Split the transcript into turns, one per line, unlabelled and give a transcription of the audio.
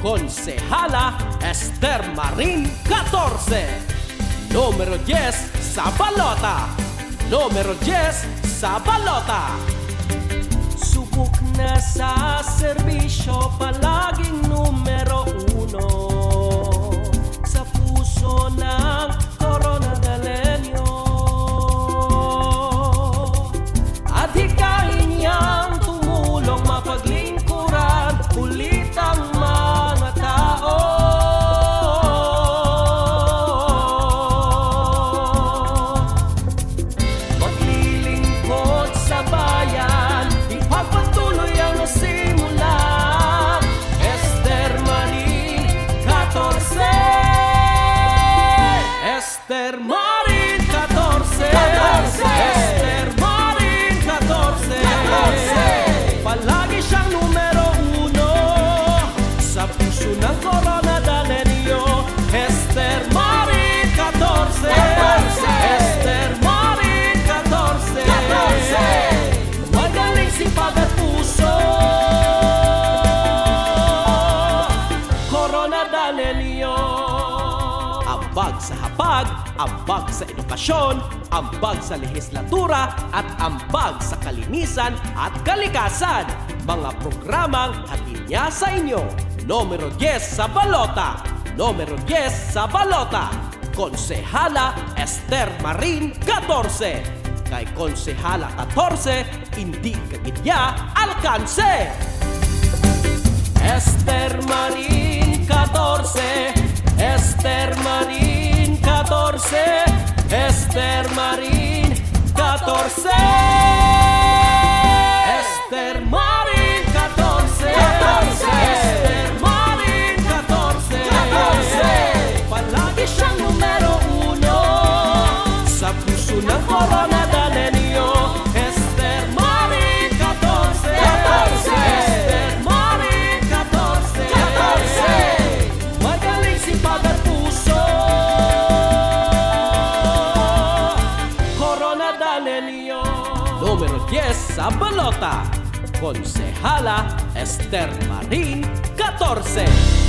Konsehala Esther Marin 14 Numero 10 sa balota Numero 10 sa balota Subok na sa Esther Marin 14 Esther Marin 14 Palagi siyang numero uno. Sa puso ng corona dalenyo Esther Marin 14 Esther Marin 14 Magaling sipag at puso Corona dalenyo Ambag sa hapag, ambag sa edukasyon, ambag sa lehislatura at ambag sa kalinisan at kalikasan. Mga programang hatid niya sa inyo. Numero 10 sa balota. Numero 10 sa balota. Konsehala Esther Marin 14. Kay Konsehala 14, hindi kagidya alkanse. Esther Marin Esther Marin 14 número 10 a pelota. Concejala Esther Marín 14.